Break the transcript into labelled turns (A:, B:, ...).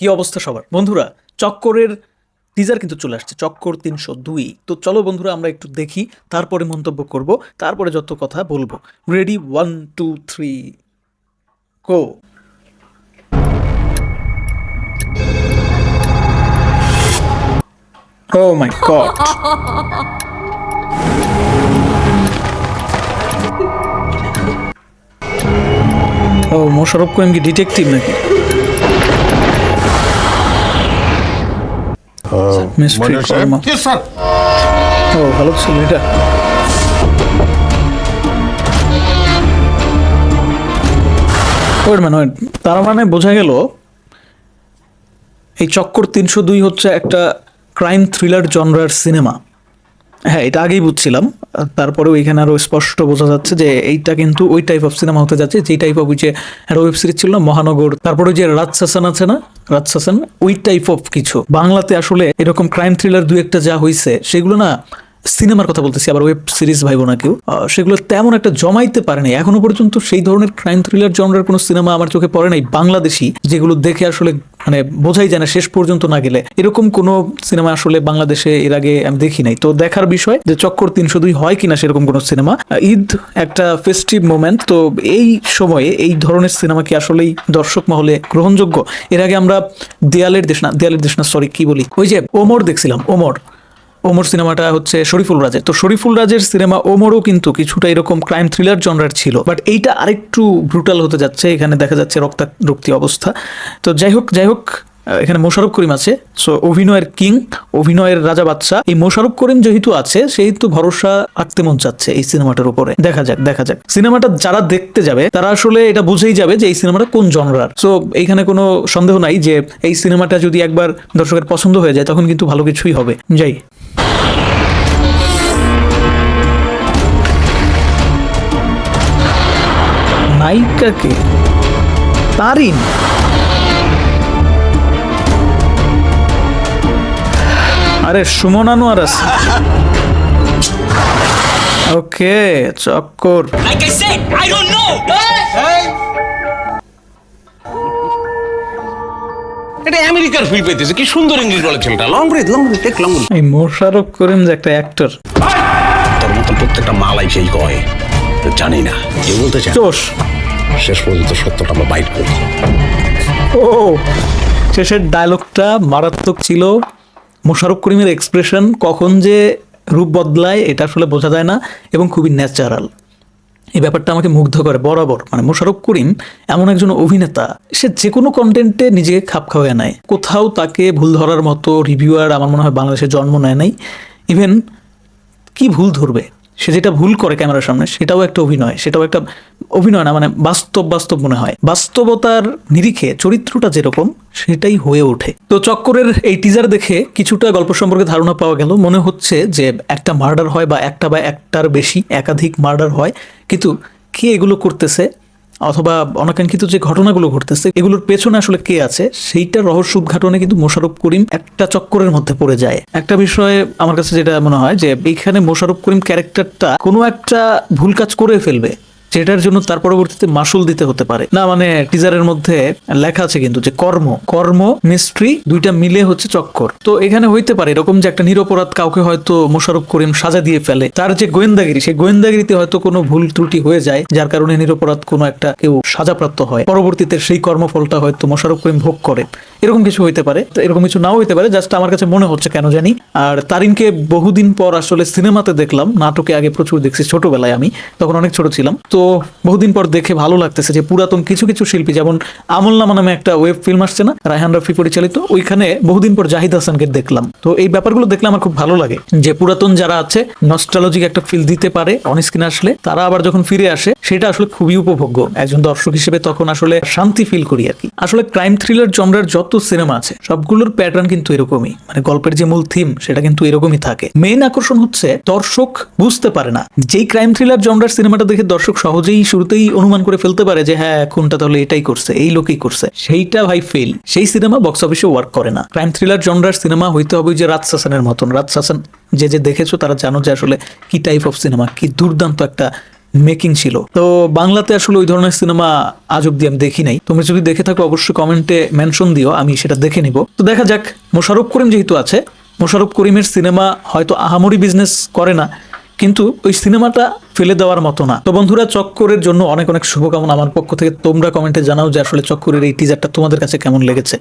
A: কি অবস্থা সবার? বন্ধুরা, চক্করের টিজার কিন্তু চলে আসছে, চক্কর তিনশো দুই। তো চলো বন্ধুরা, আমরা একটু দেখি, তারপরে মন্তব্য করব, তারপরে যত কথা বলব। Ready one two three oh my god oh Mosharraf Karim কি ডিটেকটিভ নাকি? মিস্ট্রি কর্মা ও ভালো ছিল এটা ওয়েট ম্যান ওয়েট তার মানে বোঝা গেল এই চক্কর তিনশো দুই হচ্ছে একটা ক্রাইম থ্রিলার জনরার সিনেমা হ্যাঁ এটা আগেই বুঝছিলাম। তারপরে ওইখানে আরও স্পষ্ট বোঝা যাচ্ছে যে এইটা কিন্তু ওই টাইপ অফ সিনেমা হতে যাচ্ছে, যেই টাইপ অফ যে ওয়েব সিরিজ ছিল মহানগর, তারপরে যে রাজশাসন আছে না? রাজশাসন, ওই টাইপ অফ কিছু। বাংলাতে আসলে এরকম ক্রাইম থ্রিলার দু একটা যা হয়েছে সেগুলো না সিনেমার কথা বলতেছি, আবার ওয়েব সিরিজ ভাইব না কেউ। সেগুলো তেমন একটা জমাইতে পারে নাই। এখনও পর্যন্ত সেই ধরনের ক্রাইম থ্রিলার জনরার কোনো সিনেমা আমার চোখে পড়ে নাই, বাংলাদেশি, যেগুলো দেখে আসলে মানে বোঝাই যায় না শেষ পর্যন্ত না গেলে। এরকম কোনো সিনেমা আসলে বাংলাদেশে এর আগে আমি দেখি নাই। তো দেখার বিষয় যে চক্কর তিনশো দুই হয় কিনা সেরকম কোনো সিনেমা। ঈদ একটা ফেস্টিভ মোমেন্ট তো এই সময়ে এই ধরনের সিনেমা কি আসলেই দর্শক মহলে গ্রহণযোগ্য? এর আগে আমরা দেয়ালের দেশ না, দেয়ালের দেশ না সরি কি বলি? ওই যে ওমর দেখছিলাম, ওমর। ওমর সিনেমাটা হচ্ছে শরীফুল রাজের। তো শরীফুল রাজের সিনেমা ওমরও কিন্তু কিছুটা এরকম ক্রাইম থ্রিলার জনরার ছিল। বাট এইটা আরেকটু ব্রুটাল হতে যাচ্ছে, এখানে দেখা যাচ্ছে রক্তারক্তি অবস্থা। তো যাই হোক যাই হোক এখানে মোশারফ করিম আছে। সো অভিনয়ের কিং, অভিনয়ের রাজা বাদশা। এই মোশারফ করিম যেহেতু আছে, সেহেতু ভরসা আঁকতে মন চাচ্ছে এই সিনেমাটার উপরে। দেখা যাক দেখা যাক। সিনেমাটা যারা দেখতে যাবে, তারা আসলে এটা বুঝেই যাবে যে এই সিনেমাটা কোন জনরার। সো এইখানে কোনো সন্দেহ নাই যে এই সিনেমাটা যদি একবার দর্শকের পছন্দ হয়ে যায়, তখন কিন্তু ভালো কিছুই হবে। যাই। নায়িকাকে তারিন। আরে সুমন আনোয়ার আছে ওকে চক্কর.
B: এটা আমেরিকার ফিল পেতেছে। কি সুন্দর ইংলিশ বলে ছেলেটা। Long breath long breath take long
A: এই মোশারফ করিম যে একটা অ্যাক্টর
B: তোর মতন প্রত্যেকটা মালাই সেই কয়। তো জানি না। কেউ বলতে চায়
A: চোষ
B: শেষ পর্যন্ত সত্যটা আমরা বাইট করি।
A: ও, শেষের ডায়লগটা মারাত্মক ছিল। মোশারফ করিমের এক্সপ্রেশন কখন যে রূপ বদলায়, এটা আসলে বোঝা যায় না এবং খুবই ন্যাচারাল এই ব্যাপারটা আমাকে মুগ্ধ করে বরাবর। মানে মোশারফ করিম এমন একজন অভিনেতা, সে যে কোনো কন্টেন্টে নিজেকে খাপ খাওয়ায় নেয়। কোথাও তাকে ভুল ধরার মতো রিভিউয়ার আমার মনে হয় বাংলাদেশে জন্ম নেয় নাই। ইভেন কি ভুল ধরবে? সে যেটা ভুল করে ক্যামেরার সামনে, সেটাও একটা অভিনয়, সেটাও একটা অভিনয় না মানে বাস্তব বাস্তব মনে হয়। বাস্তবতার নিরিখে চরিত্রটা যেরকম, সেটাই হয়ে ওঠে। তো চক্করের এই টিজার দেখে কিছুটা গল্প সম্পর্কে ধারণা পাওয়া গেল। মনে হচ্ছে যে একটা মার্ডার হয় বা একটা বা একটার বেশি একাধিক মার্ডার হয়। কিন্তু কে এগুলো করতেছে? অথবা অনাকাঙ্ক্ষিত যে ঘটনাগুলো ঘটতেছে, এগুলোর পেছনে আসলে কে আছে? সেইটা রহস্য উদ্ঘাটনে কিন্তু মোশারফ করিম একটা চক্করের মধ্যে পড়ে যায়। একটা বিষয়ে আমার কাছে যেটা মনে হয় যে, এইখানে মোশারফ করিম ক্যারেক্টারটা কোনো একটা ভুল কাজ করে ফেলবে। যেটার জন্য তার পরবর্তীতে মাসুল দিতে হতে পারে। না মানে টিজারের মধ্যে লেখা আছে কিন্তু যে কর্ম। কর্ম মিস্ট্রি দুইটা মিলে হচ্ছে চক্কর। তো এখানে হইতে পারে এরকম যে একটা নিরপরাধ কাউকে হয়তো মোশারফ করিম সাজা দিয়ে ফেলে। তার যে গোয়েন্দাগিরি, সেই গোয়েন্দাগিরিতে হয়তো কোনো ভুল ত্রুটি হয়ে যায়, যার কারণে নিরপরাধ কোনো একটা কেউ সাজাপ্রাপ্ত হয়। পরবর্তীতে সেই কর্মফলটা হয়তো মোশারফ করিম ভোগ করে। এরকম কিছু হইতে পারে। এরকম কিছু নাও হইতে পারে, জাস্ট আমার কাছে মনে হচ্ছে কেন জানি। আর তারিনকে বহুদিন পর আসলে সিনেমাতে দেখলাম, নাটকে আগে প্রচুর দেখছি, ছোটবেলায় আমি, তখন অনেক ছোট ছিলাম। তো বহুদিন পর দেখে ভালো লাগতেছে যে পুরাতন কিছু কিছু শিল্পী, যেমন আমলনামা নামে একটা ওয়েব ফিল্ম আসছে না, রায়হান রফি পরিচালিত, ওইখানে বহুদিন পর জাহিদ হাসানকে দেখলাম। তো এই ব্যাপারগুলো দেখলে আমার খুব ভালো লাগে যে পুরাতন যারা আছে নস্টালজিক একটা ফিল দিতে পারে অন স্ক্রিন আসলে, তারা আবার যখন ফিরে আসে, সেটা আসলে খুবই উপভোগ্য। একজন দর্শক হিসেবে তখন আসলে শান্তি ফিল করি আর কি। আসলে ক্রাইম থ্রিলার জমরার যত সিনেমা আছে, সবগুলোর প্যাটার্ন কিন্তু এরকমই। মানে গল্পের যে মূল থিম সেটা কিন্তু এরকমই থাকে। মেইন আকর্ষণ হচ্ছে দর্শক বুঝতে পারে না। যেই ক্রাইম থ্রিলার জমরার সিনেমাটা দেখে দর্শক সহজেই শুরুতেই অনুমান করে ফেলতে পারে যে হ্যাঁ খুনটা তাহলে এটাই করছে, এই লোকই করছে। সেইটা ভাই ফেল সেই সিনেমা বক্স অফিসে ওয়ার্ক করে না। ক্রাইম থ্রিলার জনরার সিনেমা হইতে হবে যে রাজ শাসনের মতন। রাজ শাসন যে যে দেখেছ তারা জানো যে আসলে কি টাইপ অফ সিনেমা কি দুর্দান্ত একটা মেকিং ছিল। তো বাংলাতে আসলে ওই ধরনের সিনেমা আজ অব্দি আমি দেখি নাই। তুমি যদি দেখে থাকো, অবশ্যই কমেন্টে মেনশন দিও, আমি সেটা দেখে নিব। তো দেখা যাক মোশারফ করিম যেহেতু আছে, মোশাররফ করিমের সিনেমা হয়তো আহামরি বিজনেস করে না। কিন্তু ওই সিনেমাটা ফেলে দেওয়ার মতো না। তো বন্ধুরা, চক্করের জন্য অনেক অনেক শুভকামনা আমার পক্ষ থেকে। তোমরা কমেন্টে জানাও যে আসলে চক্করের এই টিজারটা তোমাদের কাছে কেমন লেগেছে।